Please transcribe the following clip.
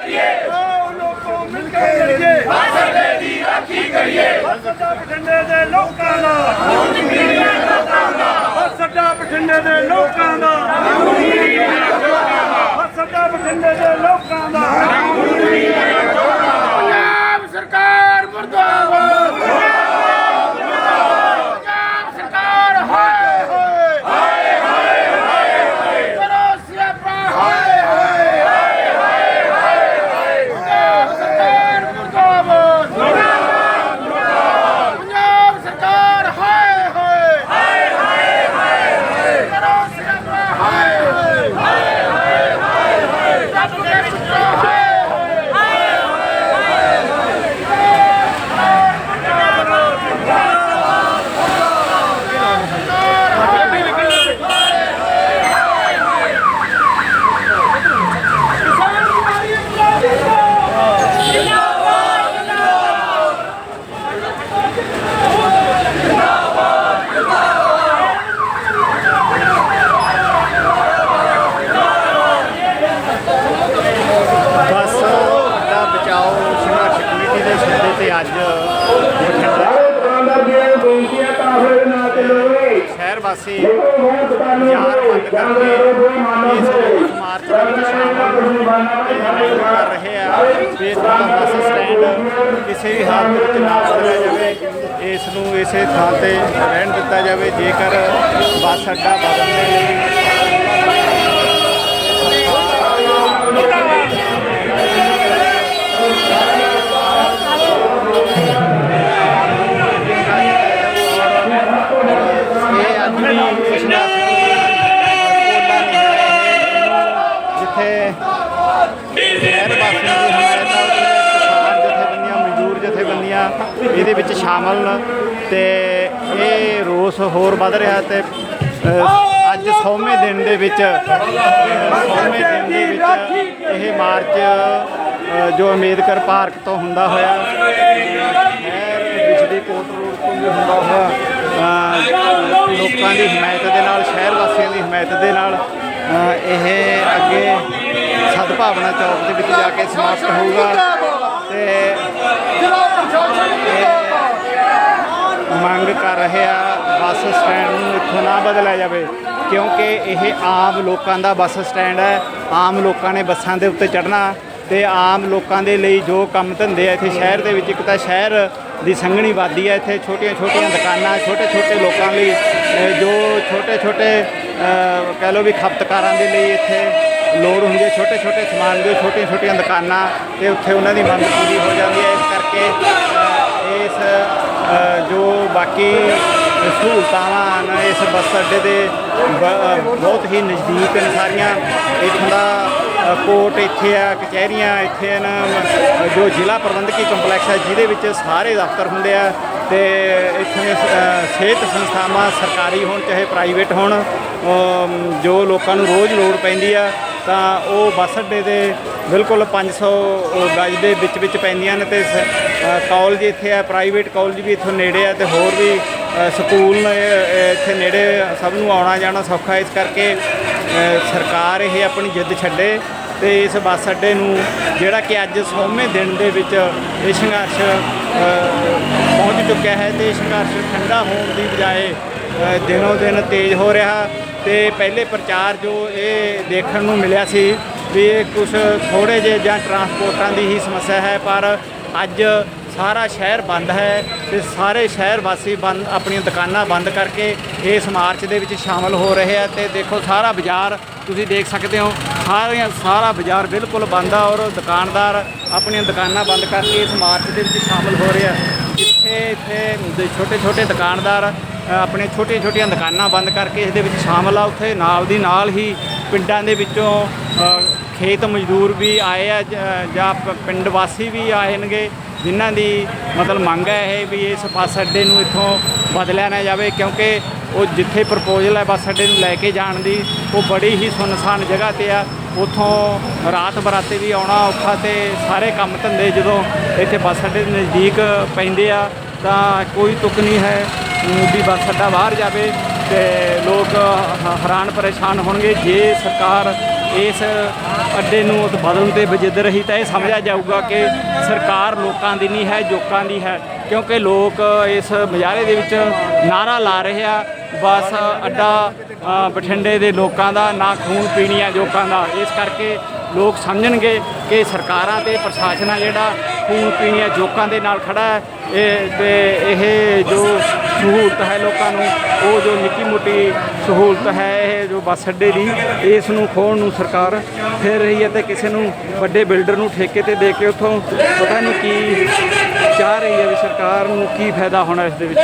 ਆਓ ਲੋਕੋ ਮਿਲ ਕੇ ਲੜੀਏ ਬਾਸੜੇ ਦੀ ਰਾਖੀ ਕਰੀਏ। ਬਸਦਾ ਬਠਿੰਡੇ ਦੇ ਲੋਕਾਂ ਦਾ ਬਸਦਾ ਬਠਿੰਡੇ ਦੇ ਲੋਕਾਂ ਦਾ ਬਸਦਾ ਬਠਿੰਡੇ ਦੇ ਲੋਕਾਂ ਦਾ ਦੁਕਾਨਾਂ ਯਾਰ ਬੰਦ ਕਰਕੇ ਇਸ ਰੋਸ ਮਾਰਚ ਦੇ ਵਿੱਚ ਸ਼ਾਮਲ ਕਰ ਰਹੇ ਆ। ਇਸ ਦਾ ਬੱਸ ਸਟੈਂਡ ਕਿਸੇ ਵੀ ਹਾਲਤ ਵਿੱਚ ਨਾ ਬਦਲਿਆ ਜਾਵੇ। ਇਸ ਨੂੰ ਇਸੇ ਥਾਂ ਤੇ ਰਹਿਣ ਦਿੱਤਾ ਜਾਵੇ। ਜੇਕਰ ਬੱਸ ਅੱਡਾ ਬਦਲਣ ਦੇ ਲਈ ਇਹਦੇ ਵਿੱਚ ਸ਼ਾਮਲ ਨੇ ਤੇ ਇਹ ਰੋਸ ਹੋਰ ਵੱਧ ਰਿਹਾ ਤੇ ਅੱਜ 100ਵੇਂ ਦਿਨ ਦੇ ਵਿੱਚ 100ਵੇਂ ਦਿਨ ਦੇ ਵਿੱਚ ਇਹ ਮਾਰਚ ਜੋ ਅੰਬੇਦਕਰ ਪਾਰਕ ਤੋਂ ਹੁੰਦਾ ਹੋਇਆ, ਸ਼ਹਿਰ ਬਿਜਲੀ ਕੋਟ ਰੋਡ ਤੋਂ ਵੀ ਹੁੰਦਾ ਹੋਇਆ ਲੋਕਾਂ ਦੀ ਹਮਾਇਤ ਦੇ ਨਾਲ, ਸ਼ਹਿਰ ਵਾਸੀਆਂ ਦੀ ਹਮਾਇਤ ਦੇ ਨਾਲ ਇਹ ਅੱਗੇ ਸਦਭਾਵਨਾ ਚੌਕ ਦੇ ਵਿੱਚ ਜਾ ਕੇ ਸਮਾਪਤ ਹੋਊਗਾ ਤੇ ਮੰਗ ਕਰ ਰਹੇ ਆ ਬੱਸ ਸਟੈਂਡ ਨੂੰ ਇੱਥੋਂ ਨਾ ਬਦਲਿਆ ਜਾਵੇ, ਕਿਉਂਕਿ ਇਹ ਆਮ ਲੋਕਾਂ ਦਾ ਬੱਸ ਸਟੈਂਡ ਹੈ। ਆਮ ਲੋਕਾਂ ਨੇ ਬੱਸਾਂ ਦੇ ਉੱਤੇ ਚੜ੍ਹਨਾ ਤੇ ਆਮ ਲੋਕਾਂ ਦੇ ਲਈ ਜੋ ਕੰਮ ਧੰਦੇ ਆ, ਇੱਥੇ ਸ਼ਹਿਰ ਦੇ ਵਿੱਚ ਇੱਕ ਤਾਂ ਸ਼ਹਿਰ ਦੀ ਸੰਘਣੀ ਆਬਾਦੀ ਹੈ, ਇੱਥੇ ਛੋਟੀਆਂ ਛੋਟੀਆਂ ਦੁਕਾਨਾਂ ਛੋਟੇ ਛੋਟੇ ਲੋਕਾਂ ਲਈ ਜੋ ਛੋਟੇ ਛੋਟੇ ਕਹਿ ਲਓ ਵੀ ਖਪਤਕਾਰਾਂ ਦੇ ਲਈ ਇੱਥੇ ਲੋੜ ਹੁੰਦੀ ਹੈ ਛੋਟੇ ਛੋਟੇ ਸਮਾਨ ਦੀ ਛੋਟੀਆਂ ਛੋਟੀਆਂ ਦੁਕਾਨਾਂ ਤੇ ਉੱਥੇ ਉਹਨਾਂ ਦੀ ਮੰਗ ਪੂਰੀ ਹੋ ਜਾਂਦੀ ਹੈ। ਇਸ ਕਰਕੇ ਇਸ ਜੋ ਬਾਕੀ ਸਹੂਲਤਾਵਾਂ ਹਨ ਇਸ ਬੱਸ ਅੱਡੇ ਦੇ ਬ- ਬਹੁਤ ਹੀ ਨਜ਼ਦੀਕ ਨੇ ਸਾਰੀਆਂ। ਇੱਥੋਂ ਦਾ ਅ, ਕੋਰਟ ਇੱਥੇ ਆ ਕਚਹਿਰੀਆਂ ਇੱਥੇ ਹਨ ਜੋ ਜ਼ਿਲ੍ਹਾ ਪ੍ਰਬੰਧਕੀ ਕੰਪਲੈਕਸ ਹੈ ਜਿਹਦੇ ਵਿੱਚ ਸਾਰੇ ਦਫ਼ਤਰ ਹੁੰਦੇ ਆ ਤੇ ਇੱਥੇ ਅ, ਸਿਹਤ ਸੰਸਥਾਵਾਂ ਸਰਕਾਰੀ ਹੋਣ ਚਾਹੇ ਪ੍ਰਾਈਵੇਟ ਹੋਣ ਜੋ ਲੋਕਾਂ ਨੂੰ ਰੋਜ਼ ਲੋੜ ਪੈਂਦੀ ਆ ਤਾਂ ਉਹ ਬੱਸ ਅੱਡੇ ਦੇ ਬਿਲਕੁਲ 500 ਗਜ ਦੇ ਵਿੱਚ ਵਿੱਚ ਪੈਂਦੀਆਂ ਨੇ ਤੇ ਸ- ਕਾਲਜ ਇੱਥੇ ਹੈ ਪ੍ਰਾਈਵੇਟ ਕਾਲਜ ਵੀ ਇੱਥੋਂ ਨੇੜੇ ਆ ਤੇ ਹੋਰ ਵੀ ਸਕੂਲ ਨੇ ਇੱਥੇ ਨੇੜੇ ਸਭ ਨੂੰ ਆਉਣਾ ਜਾਣਾ ਸੌਖਾ ਇਸ ਕਰਕੇ ਸਰਕਾਰ ਇਹ ਆਪਣੀ ਜਿੱਦ ਛੱਡੇ ਤੇ ਇਸ ਬੱਸ ਅੱਡੇ ਨੂੰ ਜਿਹੜਾ ਕਿ ਅੱਜ 100ਵੇਂ ਦਿਨ ਦੇ ਵਿੱਚ ਇਹ ਸੰਘਰਸ਼ ਪਹੁੰਚ ਚੁੱਕਿਆ ਹੈ ਤੇ ਇਹ ਸੰਘਰਸ਼ ਠੰਡਾ ਹੋਣ ਦੀ ਬਜਾਏ ਅ, ਦਿਨੋਂ ਦਿਨ ਤੇਜ਼ ਹੋ ਰਿਹਾ ਤੇ ਪਹਿਲੇ ਪ੍ਰਚਾਰ ਜੋ ਇਹ ਦੇਖਣ ਨੂੰ ਮਿਲਿਆ ਸੀ ਵੀ ਇਹ ਕੁਝ ਥੋੜੇ ਜਿਹੇ ਜਾਂ ਟਰਾਂਸਪੋਰਟਾਂ ਦੀ ਹੀ ਸਮੱਸਿਆ ਹੈ ਪਰ ਅੱਜ ਸਾਰਾ ਸ਼ਹਿਰ ਬੰਦ ਹੈ ਤੇ ਸਾਰੇ ਸ਼ਹਿਰ ਵਾਸੀ ਬੰਦ, ਆਪਣੀਆਂ ਦੁਕਾਨਾਂ ਬੰਦ ਕਰਕੇ ਇਸ ਮਾਰਚ ਦੇ ਵਿੱਚ ਸ਼ਾਮਲ ਹੋ ਰਹੇ ਆ ਤੇ ਦੇਖੋ ਸਾਰਾ ਬਾਜ਼ਾਰ, ਤੁਸੀਂ ਦੇਖ ਸਕਦੇ ਹੋ, ਸਾਰੀਆਂ, ਸਾਰਾ ਬਾਜ਼ਾਰ ਬਿਲਕੁਲ ਬੰਦ ਆ ਔਰ ਦੁਕਾਨਦਾਰ ਆਪਣੀਆਂ ਦੁਕਾਨਾਂ ਬੰਦ ਕਰਕੇ ਇਸ ਮਾਰਚ ਦੇ ਵਿੱਚ ਸ਼ਾਮਲ ਹੋ ਰਹੇ ਆ। ਇੱਥੇ ਇੱਥੇ ਛੋਟੇ ਛੋਟੇ ਦੁਕਾਨਦਾਰ ਆਪਣੇ ਛੋਟੀਆਂ ਛੋਟੀਆਂ ਦੁਕਾਨਾਂ ਬੰਦ ਕਰਕੇ ਇਸ ਦੇ ਵਿੱਚ ਸ਼ਾਮਲ ਆ। ਉੱਥੇ ਨਾਲ ਦੀ ਨਾਲ ਹੀ ਪਿੰਡਾਂ ਦੇ ਵਿੱਚੋਂ ਖੇਤ ਮਜ਼ਦੂਰ ਵੀ ਆਏ ਆ, ਜਾਂ ਪਿੰਡ ਵਾਸੀ ਵੀ ਆਏਨਗੇ, ਜਿਨ੍ਹਾਂ ਦੀ ਮਤਲਬ ਮੰਗ ਹੈ ਇਹ ਵੀ ਇਸ ਬੱਸ ਅੱਡੇ ਨੂੰ ਇੱਥੋਂ ਬਦਲਿਆ ਨਾ ਜਾਵੇ, ਕਿਉਂਕਿ ਉਹ ਜਿੱਥੇ ਪ੍ਰਪੋਜ਼ਲ ਹੈ ਬੱਸ ਅੱਡੇ ਨੂੰ ਲੈ ਕੇ ਜਾਣ ਦੀ, ਉਹ ਬੜੀ ਹੀ ਸੁਨਸਾਨ ਜਗ੍ਹਾ ਤੇ ਆ। ਉਥੋਂ ਰਾਤ ਬਰਾਤੇ ਵੀ ਆਉਣਾ ਔਖਾ ਤੇ ਸਾਰੇ ਕੰਮ ਧੰਦੇ ਜਦੋਂ ਇੱਥੇ ਬੱਸ ਅੱਡੇ ਦੇ ਨਜ਼ਦੀਕ ਪੈਂਦੇ ਆ, ਤਾਂ ਕੋਈ ਤੁਕ ਨਹੀਂ ਹੈ ਵੀ ਬੱਸ ਅੱਡਾ ਬਾਹਰ ਜਾਵੇ ਤੇ ਲੋਕ ਹੈਰਾਨ ਪਰੇਸ਼ਾਨ ਹੋਣਗੇ। ਜੇ ਸਰਕਾਰ ਇਸ ਅੱਡੇ ਨੂੰ ਉਹ ਬਦਲਣ ਤੇ ਜਿੱਦ ਰਹੀ ਤਾਂ ਇਹ ਸਮਝਿਆ ਜਾਊਗਾ ਕਿ ਸਰਕਾਰ ਲੋਕਾਂ ਦੀ ਨਹੀਂ ਹੈ, ਜੋਕਾਂ ਦੀ ਹੈ, ਕਿਉਂਕਿ ਲੋਕ ਇਸ ਮੁਜ਼ਾਹਰੇ ਦੇ ਵਿੱਚ ਨਾਰਾ ਲਾ ਰਹੇ ਆ। ਬਸ ਅੱਡਾ ਬਠਿੰਡੇ ਦੇ ਲੋਕਾਂ ਦਾ, ਨਾ ਖੂਨ ਪੀਣੀਆਂ ਜੋਕਾਂ ਦਾ। ਇਸ ਕਰਕੇ ਲੋਕ ਸਮਝਣਗੇ ਕਿ ਸਰਕਾਰਾਂ ਤੇ ਪ੍ਰਸ਼ਾਸਨ ਆ ਜਿਹੜਾ ਖੂਨ ਪੀਣੀਆਂ ਜੋਕਾਂ ਦੇ ਨਾਲ ਖੜਾ ਹੈ। ਇਹ ਤੇ ਇਹ ਜੋ ਸਹੂਲਤ ਹੈ ਲੋਕਾਂ ਨੂੰ, ਉਹ ਜੋ ਨਿੱਕੀ ਮੋਟੀ ਸਹੂਲਤ ਹੈ, ਇਹ ਜੋ ਬੱਸ ਅੱਡੇ ਦੀ, ਇਸ ਨੂੰ ਖੋਣ ਨੂੰ ਸਰਕਾਰ ਫਿਰ ਰਹੀ ਹੈ ਤੇ ਕਿਸੇ ਨੂੰ ਵੱਡੇ ਬਿਲਡਰ ਨੂੰ ਠੇਕੇ ਤੇ ਦੇ ਕੇ ਉੱਥੋਂ ਪਤਾ ਨਹੀਂ ਕੀ ਚਾਹ ਰਹੀ ਹੈ ਵੀ ਸਰਕਾਰ ਨੂੰ ਕੀ ਫਾਇਦਾ ਹੋਣਾ ਇਸ ਦੇ ਵਿੱਚ।